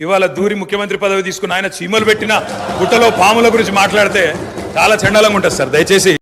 ఇవాళ దూరి ముఖ్యమంత్రి పదవి తీసుకుని ఆయన చీమలు పెట్టిన గుట్టలో పాముల గురించి మాట్లాడితే చాలా చండాలంగా ఉంటుంది సార్ దయచేసి.